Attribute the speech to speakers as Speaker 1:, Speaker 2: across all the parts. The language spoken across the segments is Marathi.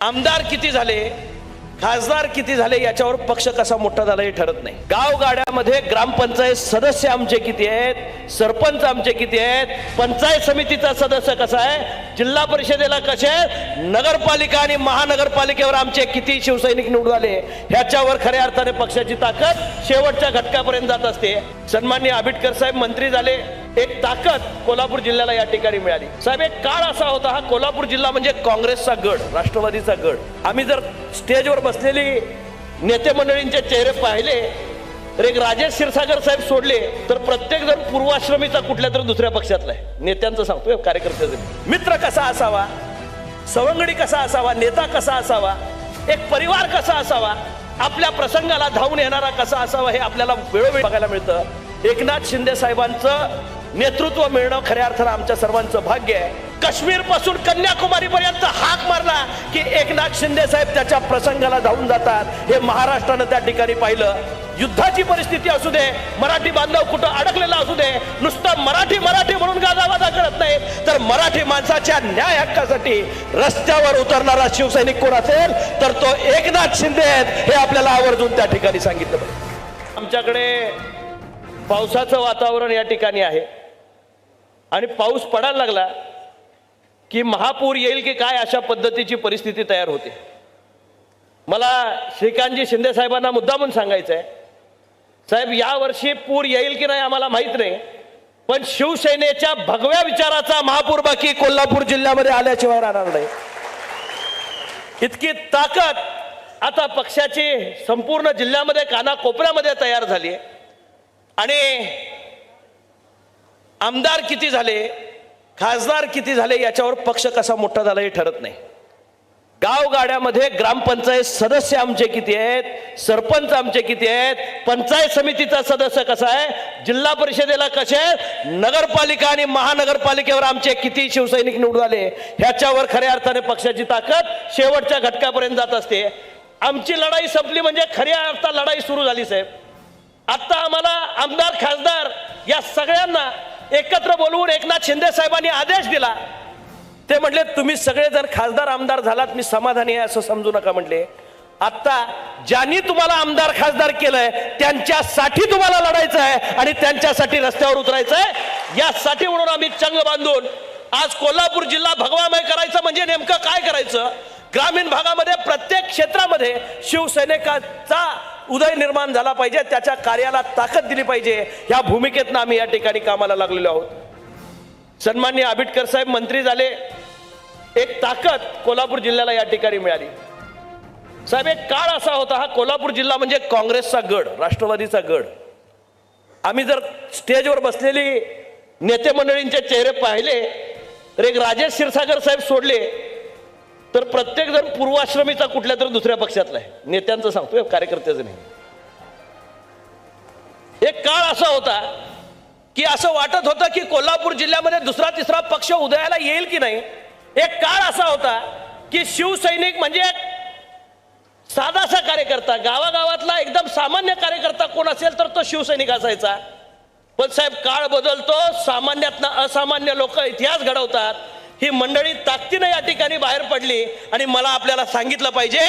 Speaker 1: आमदार किती झाले? खासदार किती झाले? याच्यावर पक्ष कसा मोठा झाला हे ठरत नाही. गावगाड्यामध्ये ग्रामपंचायत सदस्य आमचे किती आहेत? सरपंच आमचे किती आहेत? पंचायत समितीचा सदस्य कसा आहे? जिल्हा परिषदेला कसे आहेत? नगरपालिका आणि महानगरपालिकेवर आमचे किती शिवसैनिक निवडून आले? ह्याच्यावर खऱ्या अर्थाने पक्षाची ताकद शेवटच्या घटकापर्यंत जात असते. सन्मान्य आंबेडकर साहेब मंत्री झाले. एक ताकद कोल्हापूर जिल्ह्याला या ठिकाणी मिळाली. साहेब एक काळ असा होता हा कोल्हापूर जिल्हा म्हणजे काँग्रेसचा गड राष्ट्रवादीचा गड. आम्ही जर स्टेजवर बसलेली नेते मंडळींचे चेहरे पाहिले तर एक राजेश क्षीरसागर साहेब सोडले तर प्रत्येक जण पूर्वाश्रमीचा कुठल्या तरी दुसऱ्या पक्षातला आहे. नेत्यांचं सांगतोय कार्यकर्त्याचं मित्र कसा असावा? सवंगडी कसा असावा? नेता कसा असावा? एक परिवार कसा असावा? आपल्या प्रसंगाला धावून येणारा कसा असावा हे आपल्याला वेळोवेळी बघायला मिळतं. एकनाथ शिंदे साहेबांचं नेतृत्व मिळणं खऱ्या अर्थानं आमच्या सर्वांचं भाग्य आहे. काश्मीरपासून कन्याकुमारी पर्यंत हाक मारला की एकनाथ शिंदे साहेब त्याच्या प्रसंगाला धावून जातात. हे महाराष्ट्रानं त्या ठिकाणी पाहिलं. युद्धाची परिस्थिती असू दे मराठी बांधव कुठं अडकलेला असू दे नुसतं मराठी मराठी म्हणून गाजावाजा करत नाही तर मराठी माणसाच्या न्याय हक्कासाठी रस्त्यावर उतरणारा शिवसैनिक कोण असेल तर तो एकनाथ शिंदे आहेत हे आपल्याला आवर्जून त्या ठिकाणी सांगितलं. आमच्याकडे पावसाचं वातावरण या ठिकाणी आहे. आणि पाऊस पडायला लागला की महापूर येईल की काय अशा पद्धतीची परिस्थिती तयार होते. मला श्रीकांतजी शिंदे साहेबांना मुद्दामून सांगायचं आहे साहेब यावर्षी पूर येईल की नाही आम्हाला माहीत नाही पण शिवसेनेच्या भगव्या विचाराचा महापूर बाकी कोल्हापूर जिल्ह्यामध्ये आल्याशिवाय राहणार नाही. इतकी ताकद आता पक्षाची संपूर्ण जिल्ह्यामध्ये कानाकोपऱ्यामध्ये तयार झाली आहे. आणि आमदार किती झाले? खासदार किती झाले? याच्यावर पक्ष कसा मोठा झाला हे ठरत नाही. गावगाड्यामध्ये ग्रामपंचायत सदस्य आमचे किती आहेत? सरपंच आमचे किती आहेत? पंचायत समितीचा सदस्य कसा आहे? जिल्हा परिषदेला कसे नगरपालिका आणि महानगरपालिकेवर आमचे किती शिवसैनिक निवडून आले? ह्याच्यावर खऱ्या अर्थाने पक्षाची ताकद शेवटच्या घटकापर्यंत जात असते. आमची लढाई संपली म्हणजे खऱ्या अर्थात लढाई सुरू झाली साहेब. आत्ता आम्हाला आमदार खासदार एकत्र बोलवून एकनाथ शिंदे साहेबांनी आदेश दिला. ते म्हटले तुम्ही सगळेजण खासदार आमदार झालात मी समाधानी आहे असं समजू नका म्हटले आत्ता ज्यांनी तुम्हाला आमदार खासदार केलंय त्यांच्यासाठी तुम्हाला लढायचं आहे आणि त्यांच्यासाठी रस्त्यावर उतरायचं आहे यासाठी म्हणून आम्ही चंग बांधून आज कोल्हापूर जिल्हा भगवामय करायचं म्हणजे नेमकं काय करायचं? ग्रामीण भागामध्ये प्रत्येक क्षेत्रामध्ये शिवसैनिकाचा उदय निर्माण झाला पाहिजे त्याच्या कार्याला ताकद दिली पाहिजे. ह्या भूमिकेतनं आम्ही या ठिकाणी कामाला लागलेलो आहोत. सन्मान्य आंबेडकर साहेब मंत्री झाले. एक ताकद कोल्हापूर जिल्ह्याला या ठिकाणी मिळाली. साहेब एक काळ असा होता हा कोल्हापूर जिल्हा म्हणजे काँग्रेसचा गड राष्ट्रवादीचा गड. आम्ही जर स्टेजवर बसलेली नेते मंडळींचे चेहरे पाहिले तर एक राजेश क्षीरसागर साहेब सोडले तर प्रत्येक जण पूर्वाश्रमीचा कुठल्या तरी दुसऱ्या पक्षातला आहे. नेत्यांचं सांगतोय कार्यकर्त्याचं नाही. एक काळ असा होता की असं वाटत होतं की कोल्हापूर जिल्ह्यामध्ये दुसरा तिसरा पक्ष उदयाला येईल की नाही? एक काळ असा होता की शिवसैनिक म्हणजे साधासा कार्यकर्ता गावागावातला एकदम सामान्य कार्यकर्ता कोण असेल तर तो शिवसैनिक असायचा. पण साहेब काळ बदलतो सामान्यातनं असामान्य लोक इतिहास घडवतात. ही मंडळी ताकदीनं या ठिकाणी बाहेर पडली आणि मला आपल्याला सांगितलं पाहिजे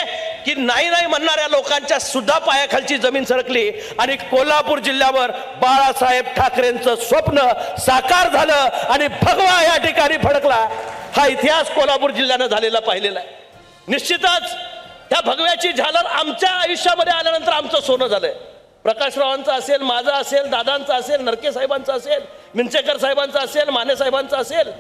Speaker 1: की नाही नाही म्हणणाऱ्या लोकांच्या सुद्धा पायाखालची जमीन सरकली आणि कोल्हापूर जिल्ह्यावर बाळासाहेब ठाकरेंचं स्वप्न साकार झालं आणि भगवा या ठिकाणी फडकला. हा इतिहास कोल्हापूर जिल्ह्यानं झालेला पाहिलेला आहे. निश्चितच त्या भगव्याची झालर आमच्या आयुष्यामध्ये आल्यानंतर आमचं सोनं झालंय. प्रकाशरावांचं असेल माझं असेल दादांचं असेल नरके साहेबांचं असेल मिंचेकर साहेबांचं असेल माने साहेबांचं असेल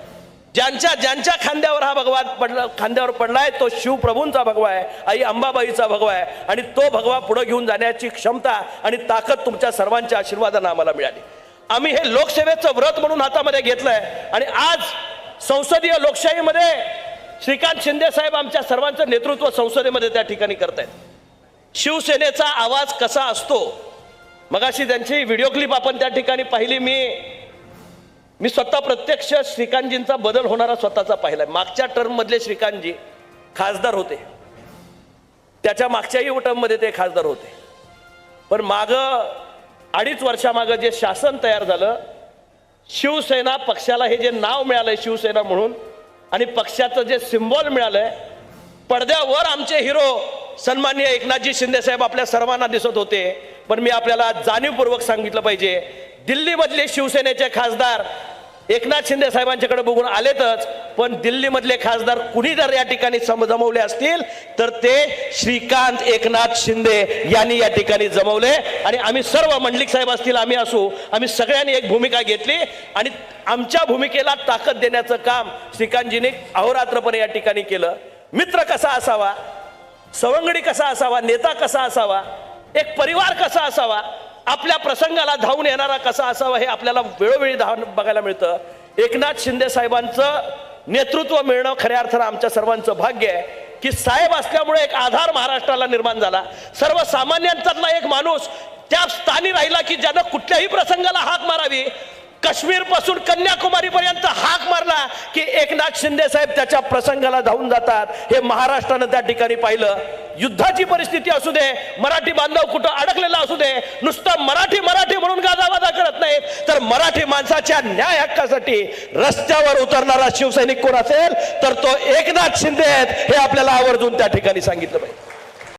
Speaker 1: ज्यांच्या ज्यांच्या खांद्यावर हा भगवा पडला खांद्यावर पडलाय तो शिवप्रभूंचा भगवा आहे आई अंबाबाईचा भगवा आहे. आणि तो भगवा पुढे घेऊन जाण्याची क्षमता आणि ताकद तुमच्या सर्वांच्या आशीर्वादानं आम्हाला मिळाली. आम्ही हे लोकसेवेचं व्रत म्हणून हातामध्ये घेतलंय. आणि आज संसदीय लोकशाहीमध्ये श्रीकांत शिंदे साहेब आमच्या सर्वांचं नेतृत्व संसदेमध्ये त्या ठिकाणी करतायत. शिवसेनेचा आवाज कसा असतो? मगाशी त्यांची व्हिडिओ क्लिप आपण त्या ठिकाणी पाहिली. मी मी स्वतः प्रत्यक्ष श्रीकांतजींचा बदल होणारा स्वतःचा पाहिला मागच्या टर्ममधले श्रीकांतजी खासदार होते. त्याच्या मागच्याही टर्ममध्ये ते खासदार होते. पण माग अडीच वर्षामागं जे शासन तयार झालं शिवसेना पक्षाला हे जे नाव मिळालंय शिवसेना म्हणून आणि पक्षाचं जे सिम्बॉल मिळालंय पडद्यावर आमचे हिरो सन्माननीय एकनाथजी शिंदे साहेब आपल्या सर्वांना दिसत होते. पण मी आपल्याला जाणीवपूर्वक सांगितलं पाहिजे दिल्लीमधले शिवसेनेचे खासदार एकनाथ शिंदे साहेबांच्याकडे बघून आलेतच पण दिल्लीमधले खासदार कुणी जर या ठिकाणी जमवले असतील तर ते श्रीकांत एकनाथ शिंदे यांनी या ठिकाणी जमवले. आणि आम्ही सर्व मंडलिक साहेब असतील आम्ही असू आम्ही सगळ्यांनी एक भूमिका घेतली. आणि आमच्या भूमिकेला ताकद देण्याचं काम श्रीकांतजींनी अहोरात्रपणे या ठिकाणी केलं. मित्र कसा असावा? सवंगडी कसा असावा? नेता कसा असावा? एक परिवार कसा असावा? आपल्या प्रसंगाला धावून येणारा कसा असावा हे आपल्याला वेळोवेळी धावून बघायला मिळतं. एकनाथ शिंदे साहेबांचं नेतृत्व मिळणं खऱ्या अर्थानं आमच्या सर्वांचं भाग्य आहे. की साहेब असल्यामुळे एक आधार महाराष्ट्राला निर्माण झाला. सर्वसामान्यांचातला एक माणूस त्या स्थानी राहिला की ज्यानं कुठल्याही प्रसंगाला हाक मारावी. काश्मीरपासून कन्याकुमारी पर्यंत हाक मारला की एकनाथ शिंदे साहेब त्याच्या प्रसंगाला धावून जातात. हे महाराष्ट्रानं त्या ठिकाणी पाहिलं. युद्धाची परिस्थिती असू दे मराठी बांधव कुठं अडकलेला असू दे नुसतं मराठी मराठी म्हणून गाजावाजा करत नाही तर मराठी माणसाच्या न्याय हक्कासाठी रस्त्यावर उतरणारा शिवसैनिक कोण असेल? तर तो एकनाथ शिंदे आहेत हे आपल्याला आवर्जून त्या ठिकाणी सांगितलं पाहिजे.